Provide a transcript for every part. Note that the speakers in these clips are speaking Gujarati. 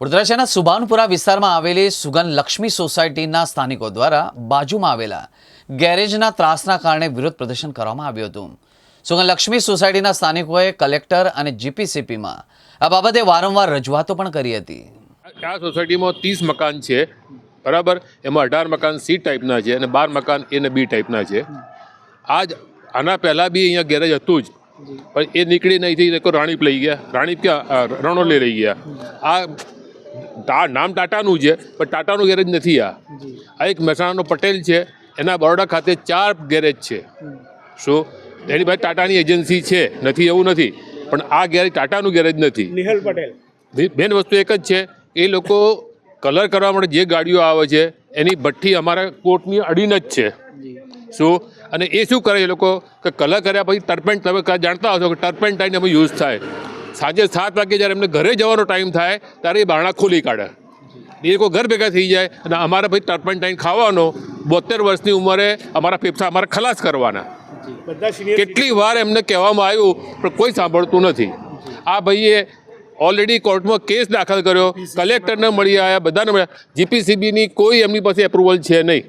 વડોદરા શહેરના સુભાનપુરા વિસ્તારમાં આવેલી સુગન લક્ષ્મી સોસાયટીના સ્થાનિકો દ્વારા બાજુમાં આવેલા ગેરેજના ત્રાસના કારણે વિરોધ પ્રદર્શન કરવામાં આવ્યું હતું. સુગન લક્ષ્મી સોસાયટીના સ્થાનિકોએ કલેક્ટર અને જીપીસીપીમાં આ બાબતે વારંવાર રજૂઆતો પણ કરી હતી. આ સોસાયટીમાં ત્રીસ મકાન છે, બરાબર? એમાં અઢાર મકાન સી ટાઈપના છે અને બાર મકાન એ ને બી ટાઈપના છે. આજ આના પહેલાં બી અહીંયા ગેરેજ હતું જ, પણ એ નીકળી નહીં થઈ રાણીપ લઈ ગયા, રાણીપ ક્યાં રણો લઈ લઈ ગયા. આ નામ ટાટાનું છે પણ ટાટાનું ગેરેજ નથી આ. આ એક મહેસાણાનો પટેલ છે એના બરોડા ખાતે ચાર ગેરેજ છે. શું એની પાસે ટાટાની એજન્સી છે નથી એવું નથી પણ આ ગેરેજ ટાટાનું ગેરેજ નથી. નિહલ પટેલ. બે- વસ્તુ એક જ છે એ લોકો કલર કરવા માટે જે ગાડીઓ આવે છે એની ભઠ્ઠી અમારા કોર્ટની અડીન જ છે. શું અને એ શું કરે એ લોકો કે કલર કર્યા પછી ટર્પેન્ટ તમે જાણતા હશો કે ટર્પેન્ટાઇન અમે યુઝ થાય. સાંજે સાત વાગે જ્યારે એમને ઘરે જવાનો ટાઈમ થાય ત્યારે એ બારણા ખોલી કાઢે. એ લોકો ઘર ભેગા થઈ જાય અને અમારા ભાઈ ટર્પેન્ટાઇન ખાવાનો બોતેર વર્ષની ઉંમરે અમારા ફેફસા અમારે ખલાસ કરવાના. બધા કેટલી વાર એમને કહેવામાં આવ્યું પણ કોઈ સાંભળતું નથી. આ ભાઈએ ઓલરેડી કોર્ટમાં કેસ દાખલ કર્યો કલેક્ટરને મળી આવ્યા બધાને મળ્યા. જીપીસીબીની કોઈ એમની પાસે એપ્રુવલ છે નહીં.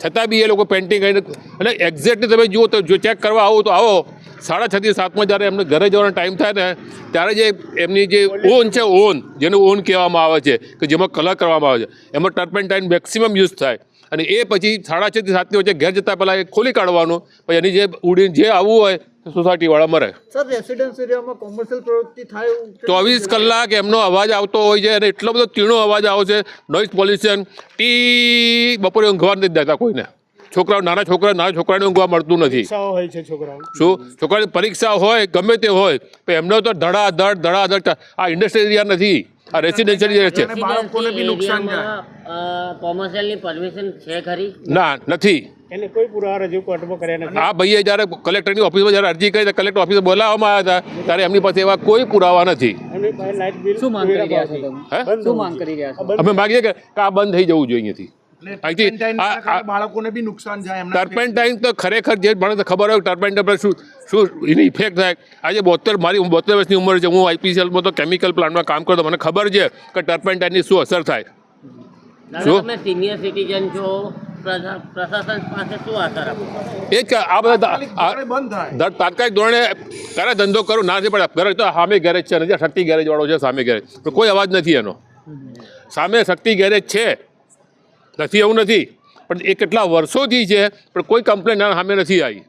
છતાં બી એ લોકો પેન્ટિંગ કરીને અને એક્ઝેક્ટલી તમે જુઓ તો જો ચેક કરવા આવો તો આવો સાડા છથી સાતમાં જ્યારે એમને ઘરે જવાનો ટાઈમ થાય ને ત્યારે જે એમની જે ઓન છે ઓન જેને ઓન કહેવામાં આવે છે કે જેમાં કલર કરવામાં આવે છે એમાં ટર્પેન્ટાઇન મેક્સિમમ યુઝ થાય. અને એ પછી સાડા છથી સાતની વચ્ચે ઘેર જતાં પહેલાં એ ખોલી કાઢવાનું પછી એની જે ઉડીને જે આવવું હોય સોસાયટીવાળા મરે સર રેસિડેન્સ એરિયામાં કોમર્શિયલ પ્રવૃત્તિ થાય ચોવીસ કલાક એમનો અવાજ આવતો હોય છે અને એટલો બધો તીણો અવાજ આવશે નોઇઝ પોલ્યુશન ટી બપોરે ઊંઘવા નથી દેતા કોઈને. છોકરાઓ નાના છોકરા નાના છોકરાને ઊંઘવા મળતું નથી. હોય છે છોકરાઓ. શું? છોકરાની પરીક્ષા હોય ગમે તે હોય પણ એમનો તો ધડાધડ ધડાધડ આ ઇન્ડસ્ટ્રીયલ એરિયા નથી. આ રેસિડેન્શિયલ એરિયા છે. બાળકોને બી નુકસાન કોમર્શિયલની પરમિશન છે ખરી? ના નથી. એને કોઈ પુરાવા રજૂ કોર્ટમાં કર્યા નથી. આ ભાઈએ જ્યારે કલેક્ટરની ઓફિસમાં જ્યારે અરજી કરી તો કલેક્ટર ઓફિસે બોલાવવામાં આવ્યા હતા ત્યારે એમની પાસે એવા કોઈ પુરાવા નથી. એમની પાસે લાઇટ બિલ શું માંગ કરી રહ્યા છો? તમે હે? શું માંગ કરી રહ્યા છો? અમે માગીએ કે આ બંધ થઈ જવું જોઈએ અહીંયાથી. બાળકોને બી નુકસાન થાય ટર્પેન્ટાઇન તો ખરેખર જે માણસને ખબર હોય ટર્પેન્ટાઇન પર શું શું એની ઇફેક્ટ થાય. આજે બોતેર મારી બોતેર વર્ષની ઉંમર છે. હું આઈપીસીએલમાં તો કેમિકલ પ્લાન્ટમાં કામ કરતો. મને ખબર છે કે ટર્પેન્ટાઇનની શું અસર થાય. શું? તમે સિનિયર સિટીઝન છો. પ્રશાસન પાસે શું આશા એ જ આ બધા તાત્કાલિક ધોરણે કરે ધંધો કરું ના નથી પડે તો સામે ગેરેજ છે નથી શક્તિ ગેરેજવાળો છે સામે ગેરેજ કોઈ અવાજ નથી એનો. સામે શક્તિ ગેરેજ છે. નથી એવું નથી. પણ એ કેટલા વર્ષોથી છે પણ કોઈ કમ્પ્લેન સામે નથી આવી.